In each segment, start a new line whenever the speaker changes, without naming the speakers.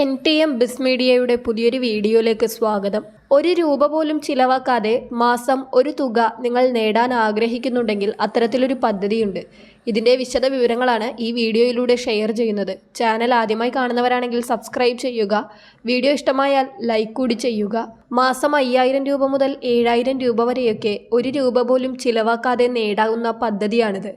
N T M ബിസ് മീഡിയയുടെ പുതിയൊരു വീഡിയോയിലേക്ക് സ്വാഗതം. ഒരു രൂപ പോലും ചിലവാക്കാതെ മാസം ഒരു തുക നിങ്ങൾ നേടാൻ ആഗ്രഹിക്കുന്നുണ്ടെങ്കിൽ അത്തരത്തിലൊരു പദ്ധതിയുണ്ട്. ഇതിന്റെ വിശദ വിവരങ്ങളാണ് ഈ വീഡിയോയിലൂടെ ഷെയർ ചെയ്യുന്നത്. ചാനൽ ആദ്യമായി കാണുന്നവരാണെങ്കിൽ സബ്സ്ക്രൈബ് ചെയ്യുക. വീഡിയോ ഇഷ്ടമായാൽ ലൈക്ക് കൂടി ചെയ്യുക. മാസം അയ്യായിരം രൂപ മുതൽ ഏഴായിരം രൂപ വരെയൊക്കെ ഒരു രൂപ പോലും ചിലവാക്കാതെ നേടാവുന്ന പദ്ധതിയാണിത്.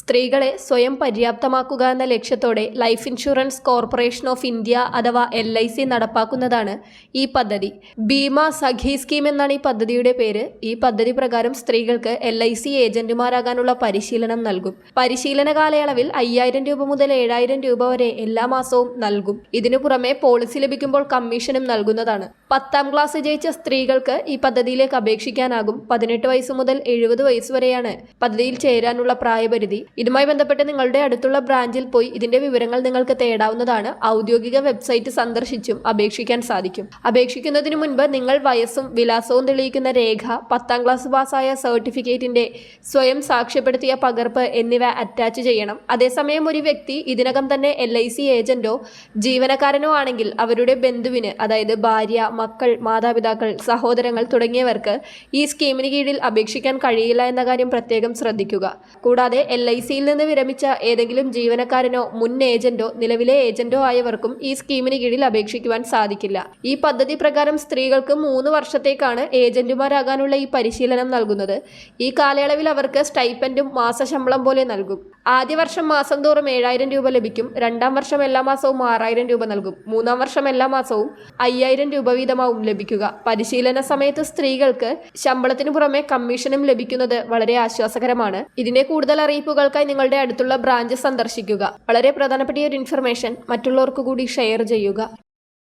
സ്ത്രീകളെ സ്വയം പര്യാപ്തമാക്കുക എന്ന ലക്ഷ്യത്തോടെ life insurance corporation of India അഥവാ എൽ ഐ സി നടപ്പാക്കുന്നതാണ് ഈ പദ്ധതി. ഭീമ സഖി സ്കീം എന്നാണ് ഈ പദ്ധതിയുടെ പേര്. ഈ പദ്ധതി പ്രകാരം സ്ത്രീകൾക്ക് എൽ ഐ സി ഏജന്റുമാരാകാനുള്ള പരിശീലനം നൽകും. പരിശീലന കാലയളവിൽ അയ്യായിരം രൂപ മുതൽ ഏഴായിരം രൂപ വരെ എല്ലാ മാസവും നൽകും. ഇതിനു പുറമെ പോളിസി ലഭിക്കുമ്പോൾ കമ്മീഷനും നൽകുന്നതാണ്. പത്താം ക്ലാസ് ജയിച്ച സ്ത്രീകൾക്ക് ഈ പദ്ധതിയിലേക്ക് അപേക്ഷിക്കാനാകും. പതിനെട്ട് വയസ്സ് മുതൽ എഴുപത് വയസ്സ് വരെയാണ് പദ്ധതിയിൽ ചേരാനുള്ള പ്രായപരിധി. ഇതുമായി ബന്ധപ്പെട്ട് നിങ്ങളുടെ അടുത്തുള്ള ബ്രാഞ്ചിൽ പോയി ഇതിന്റെ വിവരങ്ങൾ നിങ്ങൾക്ക് തേടാവുന്നതാണ്. ഔദ്യോഗിക വെബ്സൈറ്റ് സന്ദർശിച്ചും അപേക്ഷിക്കാൻ സാധിക്കും. അപേക്ഷിക്കുന്നതിന് മുൻപ് നിങ്ങൾ വയസ്സും വിലാസവും തെളിയിക്കുന്ന രേഖ പത്താം ക്ലാസ് പാസ്സായ സർട്ടിഫിക്കറ്റിന്റെ സ്വയം സാക്ഷ്യപ്പെടുത്തിയ പകർപ്പ് എന്നിവ അറ്റാച്ച് ചെയ്യണം. അതേസമയം ഒരു വ്യക്തി ഇതിനകം തന്നെ എൽ ഐ സി ഏജന്റോ ജീവനക്കാരനോ ആണെങ്കിൽ അവരുടെ ബന്ധുവിന് അതായത് ഭാര്യ മക്കൾ മാതാപിതാക്കൾ സഹോദരങ്ങൾ തുടങ്ങിയവർക്ക് ഈ സ്കീമിന് കീഴിൽ അപേക്ഷിക്കാൻ കഴിയില്ല എന്ന കാര്യം പ്രത്യേകം ശ്രദ്ധിക്കുക. കൂടാതെ എൽ സിയിൽ നിന്ന് വിരമിച്ച ഏതെങ്കിലും ജീവനക്കാരനോ മുൻ ഏജന്റോ നിലവിലെ ഏജന്റോ ആയവർക്കും ഈ സ്കീമിന് കീഴിൽ അപേക്ഷിക്കുവാൻ സാധിക്കില്ല. ഈ പദ്ധതി പ്രകാരം സ്ത്രീകൾക്ക് മൂന്ന് വർഷത്തേക്കാണ് ഏജന്റുമാരാകാനുള്ള ഈ പരിശീലനം നൽകുന്നത്. ഈ കാലയളവിൽ അവർക്ക് സ്റ്റൈപ്പൻഡും മാസശമ്പളം പോലെ നൽകും. ആദ്യ വർഷം മാസം തോറും ഏഴായിരം രൂപ ലഭിക്കും. രണ്ടാം വർഷം എല്ലാ മാസവും ആറായിരം രൂപ നൽകും. മൂന്നാം വർഷം എല്ലാ മാസവും അയ്യായിരം രൂപ വീതമാവും ലഭിക്കുക. പരിശീലന സമയത്ത് സ്ത്രീകൾക്ക് ശമ്പളത്തിന് പുറമെ കമ്മീഷനും ലഭിക്കുന്നത് വളരെ ആശ്വാസകരമാണ്. ഇതിനെ കൂടുതൽ അറിയിപ്പുകൾക്കായി നിങ്ങളുടെ അടുത്തുള്ള ബ്രാഞ്ച് സന്ദർശിക്കുക. വളരെ പ്രധാനപ്പെട്ട ഒരു ഇൻഫർമേഷൻ മറ്റുള്ളവർക്ക് കൂടി ഷെയർ ചെയ്യുക.